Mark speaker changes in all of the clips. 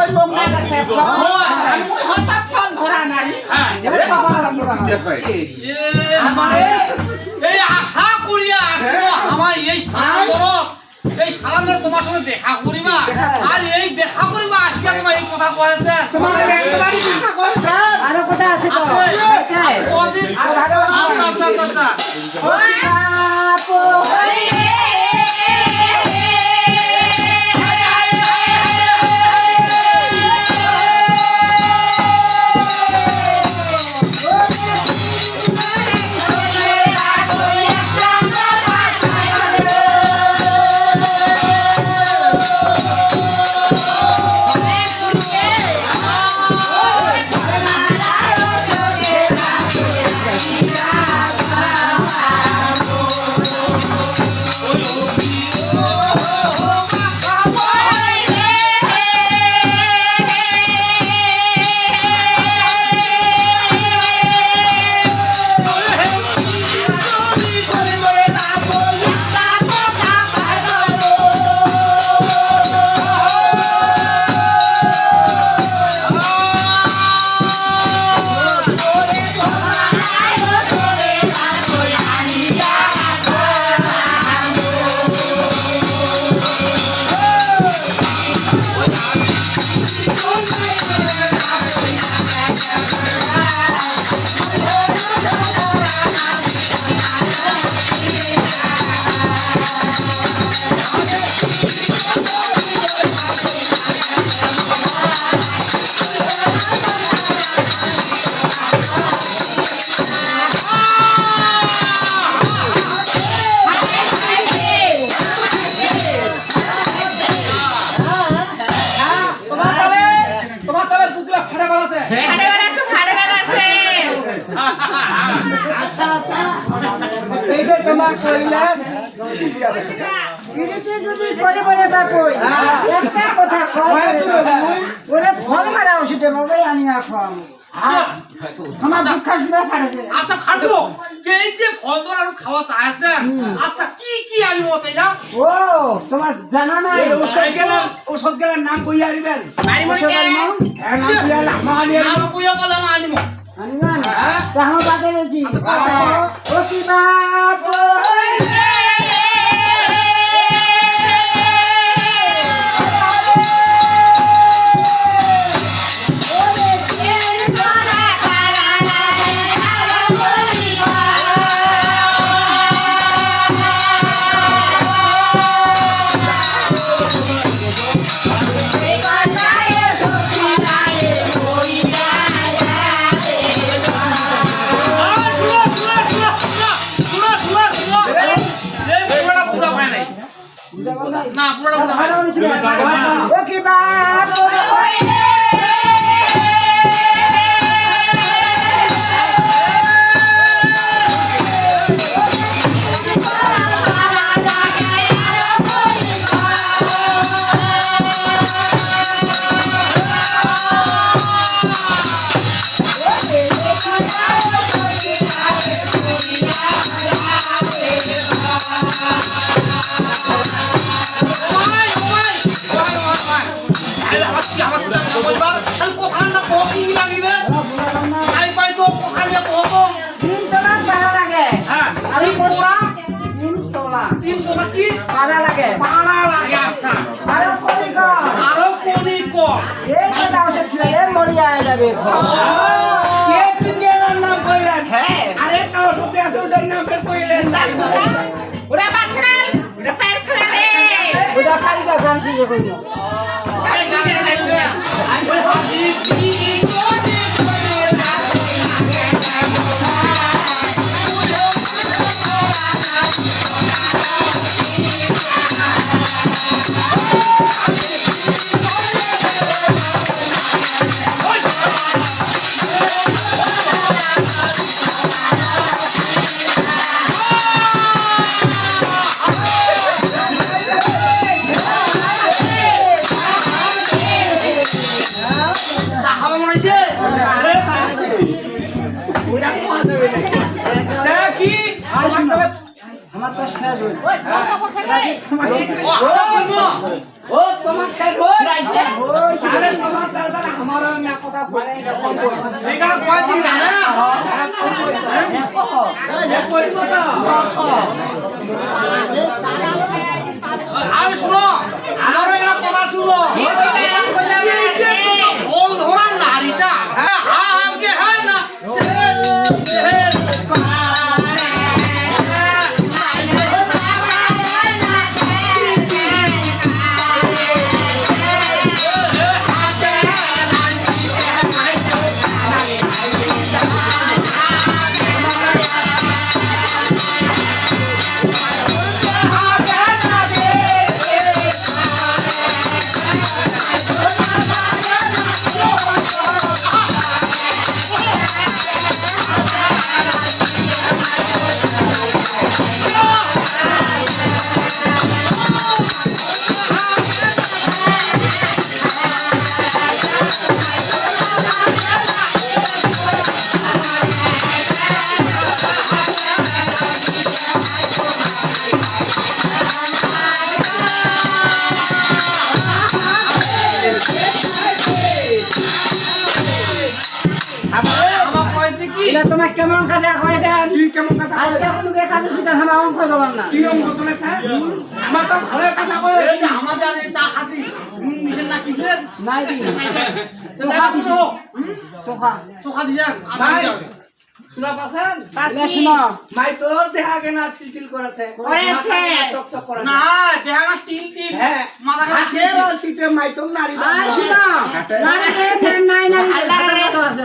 Speaker 1: কই আমি ধরা নাই
Speaker 2: হ্যাঁ। আমারে এই আশা করিয়া আসলো আমার এই সারা এই তোমার সঙ্গে দেখা করিবা আর এই দেখা করিবা আসিয়া তোমার এই কথা কয়েছে
Speaker 1: তোমার একবারই কথা কইছে আরও কথা আছে তো।
Speaker 2: কদিন
Speaker 1: আর ভালো
Speaker 2: আচ্ছা আচ্ছা আচ্ছা,
Speaker 3: বুকলা ফাটা গলাছে
Speaker 1: আচ্ছা আচ্ছা। এইটা তোমার কইলা ইদিকে যদি করে করে বা একটা কথা কই ওরে ফল মারা ওষুধে আনি আমার দুঃখ শুনে পারেছে
Speaker 2: আচ্ছা খাটো এই যে ফন্দর আর খাওয়া চাইছে আচ্ছা কি কি আমি মতে না
Speaker 1: ও তোমার জানা নাই
Speaker 3: ওষুধ নাম দিবেন
Speaker 1: ওষুধ আনিমা?
Speaker 3: নাম কইয়া লামা আনিয়া
Speaker 2: নাম কুয়া বললাম আনিমো
Speaker 1: আনিমা না? তাহাও বাদে রেছি। ও কি বাপ
Speaker 2: না পুরোটা পুরো
Speaker 1: ভালো নিছিল। ও কি বাপ তিন তোলা পাড়া লাগে আমি পোড়া? তিন তোলা। পাড়া লাগে আরও করি কর এই কথা ওষুধ খেলে মরিয়া যাবে।
Speaker 3: কে তিনজনের নাম কইলেন।
Speaker 1: হ্যাঁ।
Speaker 3: আরে একটা ওষুধ আছে ওটার নাম ফের কইলেন।
Speaker 1: ওটা কালিকা গান শিখে কইল
Speaker 2: খাওয়া মনে হচ্ছে তা কি
Speaker 1: আমার তো শেষ হইল
Speaker 4: ও
Speaker 1: তোমার শেষ হইল আরে তোমার দাদা আমার না কথা বলে
Speaker 2: এখানে কয় দিন জানে না আরে তোমার
Speaker 1: কেমন কাজে কয়েছেন কি কেমন কাজে আজকে কোনো কাজে সুতা থানা অঙ্ক দেবেন না। কি অঙ্ক তুলেছে আমার তো ভালো কথা
Speaker 2: এই আমাদের এই চা খাচ্ছি। নুন দিছেন না কি ফের
Speaker 1: নাই দি
Speaker 2: চোখা দিছো।
Speaker 1: চোখা।
Speaker 2: চোখা দিছেন?
Speaker 3: ভাই, শোনা পাছেন?
Speaker 1: এটা শুনো।
Speaker 3: মাই তোর দেহা কেনা চিলচিল করেছে।
Speaker 1: করেছে।
Speaker 3: চকচক করেছে।
Speaker 2: না দেখা না তিন তিন
Speaker 3: হ্যাঁ।
Speaker 2: মাথা
Speaker 3: মাই তোর নারী
Speaker 1: শুনো। না না নাই না আল্লাহ আছে।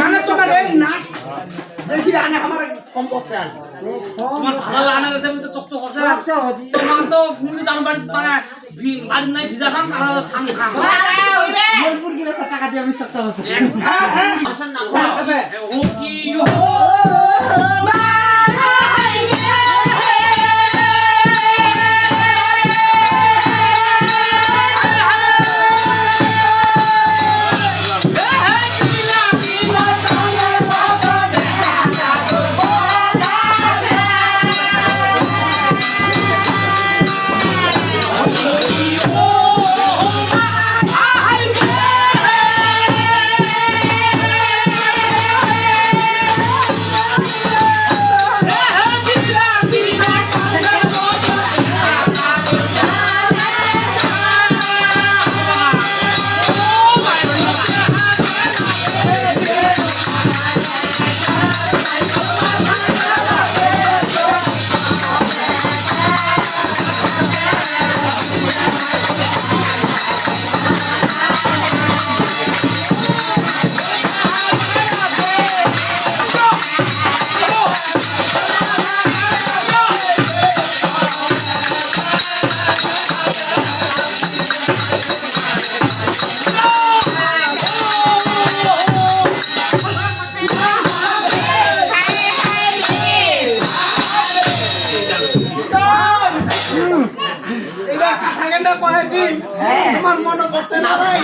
Speaker 3: মানে তোমার এই নাচ দেখি আনে আমার সম্পদ চাল।
Speaker 2: তোমার ভালো লাগা না গেছে আমি তো চকচক করছে
Speaker 1: হদি
Speaker 2: তোমার তো তুমি তো বাড়ি মানে বাড়ি নাই ভিজা খান আর ধান খান।
Speaker 1: মজবুর কিলো টাকা দিয়ে আমি চক্কর হচ্ছে।
Speaker 2: ও কি
Speaker 3: তোমার মনে পড়ছে না ভাই